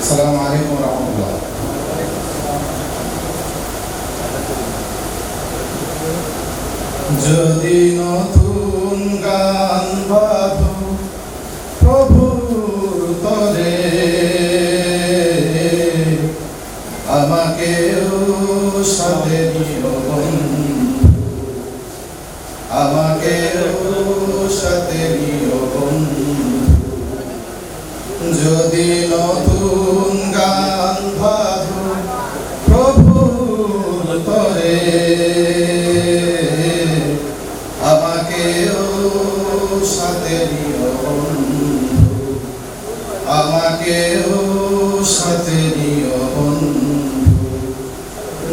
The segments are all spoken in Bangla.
আসসালামু আলাইকুম রহমতুল্লাহ। যদি নতুন আমাকেও সাথে নিও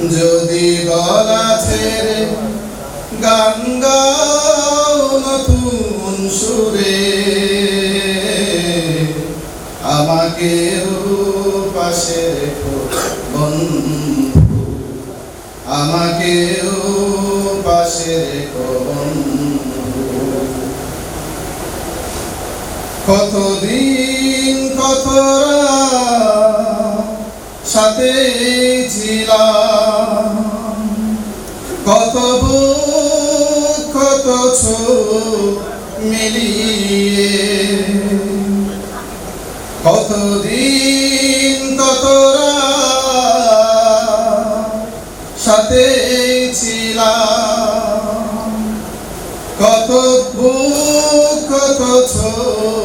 যদি গলা ছেড়ে গান গাও নতুন সুরে আমাকেও পাশে রেখো বন্ধু। আমাকেও পাশে রেখো বন্ধু। কতদিন কত রাত সাথে ছিলাম। কত কত মিলিয়ে। কতদিন কত সাথে ছিলাম। কত বুক, কত চোখ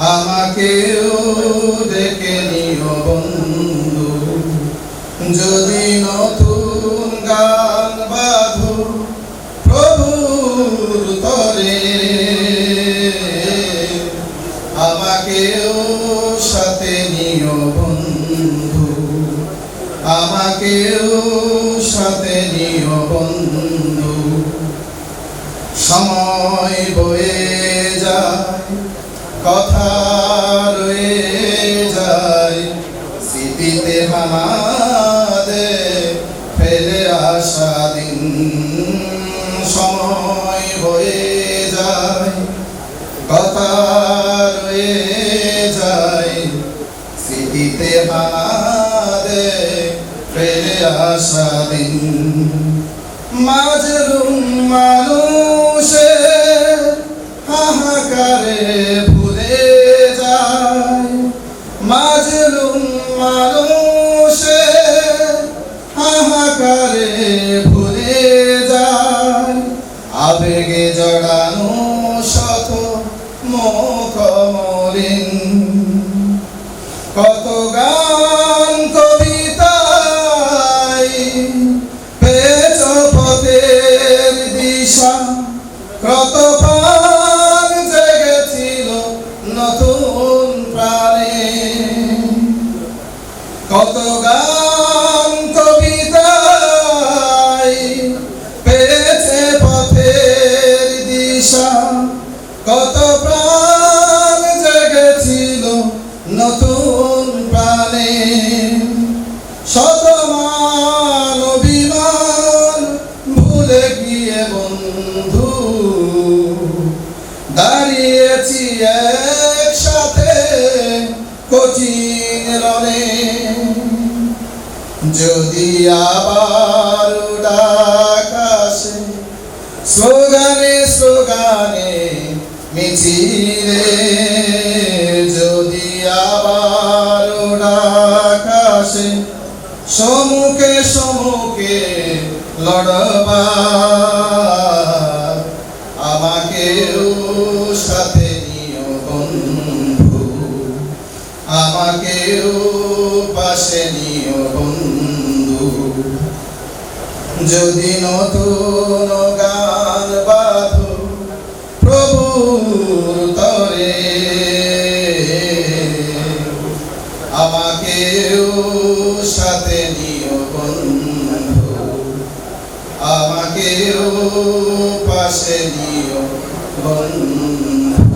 আমাকেও ডেকে নিও বন্ধু। যদি নতুন গান বাঁধো প্রভুর তরে আমাকেও সাথে নিও বন্ধু। আমাকেও সাথে নিও বন্ধু। সময় বয়ে যায় কথা রয়ে যায়, স্মৃতিতে আমাদের ফেলে আসা দিন সময় বয়ে যায়। কথা রয়ে যায়, স্মৃতিতে আমাদের ফেলে আসা দিন। মাজলুম মানুষের হাহাকারে আবেগে জড়ানো শত মুখ মলিন কত গান কবিতায় পেয়েছ পথের দিশা। কত পান জেগেছিল নতুন প্রাণে। কত গান শতমান অভিমান ভুলে গিয়ে বন্ধু। দাঁড়িয়েছি একসাথে কোচিং রনে যদি আবার ডাকাশে স্লোগানে স্লোগানে মিছিলে। যদি আবার ডাকাশে সমুখে সমুখে লড়বা। আমাকেও সাথে নিও বন্ধু। আমাকেও পাশে নিও বন্ধু। যদি নতুন গান আমাকেও পাশে নিও বন্ধু।